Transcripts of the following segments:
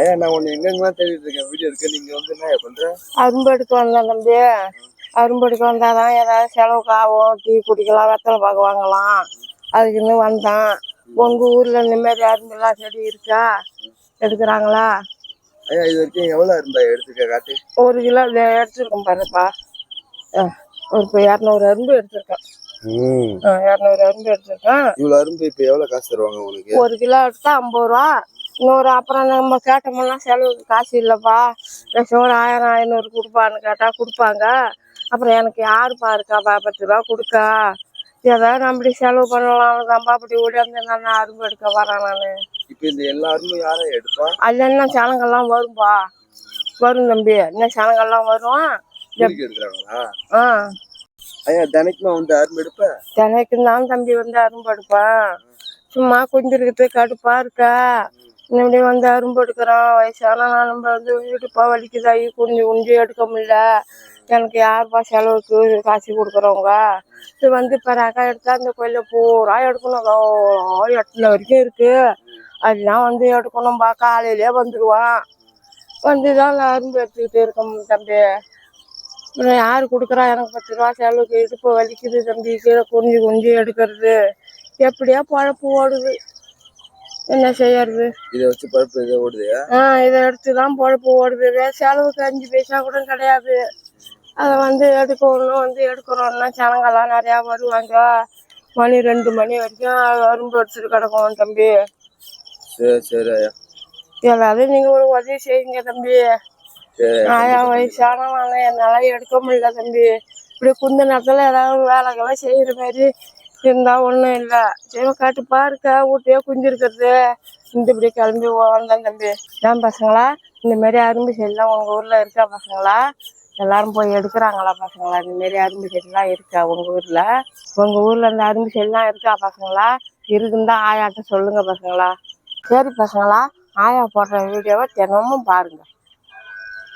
ஐயா நான் உன்னை எங்கெங்கெல்லாம் தேடிட்டு இருக்கேன்? வீடியோ இருக்கு. நீங்க வந்து என்ன பண்ற? அரும்பு எடுக்க வந்தேன் தம்பி. அரும்பு எடுக்க வந்தாதான் ஏதாவது செலவுக்கு ஆகும். டீ குடிக்கலாம் வெத்தலை பார்க்க வாங்கலாம். அதுக்குன்னு வந்தேன். உங்க ஊர்ல இந்த மாதிரி அரும்புலாம் செடி இருக்கா? எடுக்கிறாங்களா? ஐயா இது வரைக்கும் எவ்வளவு இருந்தா எடுத்துக்க காட்டு? ஒரு கிலோ இதை எடுத்துருக்கேன் பாருப்பா. ஒரு இப்போ இரநூறு அரும்பு எடுத்திருக்கேன் இரநூறு அரும்பு எடுத்திருக்கேன் இவ்வளவு அரும்பு இப்ப எவ்வளவு காசு தருவாங்க உனக்கு ஒரு கிலோ எடுத்தா ஐம்பது ரூபா. இன்னொரு அப்புறம் நம்ம கேட்டோம்னா செலவுக்கு காசு இல்லைப்பா. ஒரு ஆயிரம் ஐநூறு கொடுப்பான்னு கேட்டால் கொடுப்பாங்க. அப்புறம் எனக்கு யாருப்பா இருக்காப்பா பத்து ரூபா கொடுக்கா. ஏதாவது நம்படி செலவு பண்ணலாம். தான்ப்பா அப்படி ஓடியாந்து நான் அரும்பு எடுக்க வரேன் நான். இப்ப இந்த எல்லா அரும்பும் யாரும் எடுப்பா? அதில் என்ன சனங்கள்லாம் வரும்பா. வரும் தம்பி. என்ன சனங்கள்லாம் வரும்? ஆ. ஐயா தினைக்குமா வந்து அரும்பு எடுப்ப? தினைக்கு தான் தம்பி வந்து அரும்பு எடுப்பேன். சும்மா குஞ்சிருக்கிறது கடுப்பா இருக்கா? இப்படி வந்து அரும்பு எடுக்கிறோம் வயசான நம்ம வந்து இடுப்பா வலிக்குதாகி குஞ்சு குஞ்சு எடுக்க முடியல. எனக்கு யாருப்பா செலவுக்கு காசு கொடுக்குறவங்க? இது வந்து இப்போ ரகம் எடுத்தால் அந்த கோயிலில் பூரா எடுக்கணும். எட்டில் வரைக்கும் இருக்கு. அதெல்லாம் வந்து எடுக்கணும்பா. காலையிலே வந்துடுவான் வந்து தான் அரும்பு எடுத்துக்கிட்டு இருக்கோம் தம்பி. அப்புறம் யார் கொடுக்குறா? எனக்கு பத்து ரூபா செலவுக்கு இடுப்பு வலிக்குது தம்பி. கீழே குஞ்சு குஞ்சு எடுக்கிறது. எப்படியா பழப்பு ஓடுது. என்ன செய்யறது? இதை வச்சு பருப்பு இதை ஓடுதையா ஆ இதை எடுத்து தான் பொழப்பு ஓடுது. செலவுக்கு அஞ்சு பைசா கூட கிடையாது. அதை வந்து எடுக்கணும் வந்து எடுக்கிறோம்னா ஜனங்கள்லாம் நிறையா வருவாங்க. மணி ரெண்டு மணி வரைக்கும் அரும்பு எடுத்துட்டு கிடக்கும் தம்பி. சரி சரி ஐயா. எல்லாத்தையும் நீங்கள் ஒரு உதவி செய்யுங்க தம்பி. ஆயா வயசானவங்க என்னால எடுக்க முடியல தம்பி. இப்படி குந்த நேரத்தில் ஏதாவது வேலைகள்லாம் செய்கிற மாதிரி இருந்தா ஒன்றும் இல்லை. சரி காட்டு இருக்க வீட்டையே குஞ்சிருக்கிறது. இந்த இப்படி கிளம்பி வந்தேன் தம்பி. ஏன் பசங்களா? இந்த மாதிரி அரும்பு செடிலாம் உங்கள் ஊரில் இருக்கா பசங்களா? எல்லாரும் போய் எடுக்கிறாங்களா பசங்களா? இந்த மாதிரி அரும்பு செடிலாம் இருக்கா உங்கள் ஊரில்? உங்கள் ஊரில் இந்த அரும்பு செடிலாம் இருக்கா பசங்களா? இருக்குந்தா ஆயாட்ட சொல்லுங்க பசங்களா. சரி பசங்களா ஆயா போடுற வீடியோவை தினமும் பாருங்க.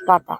பார்த்தா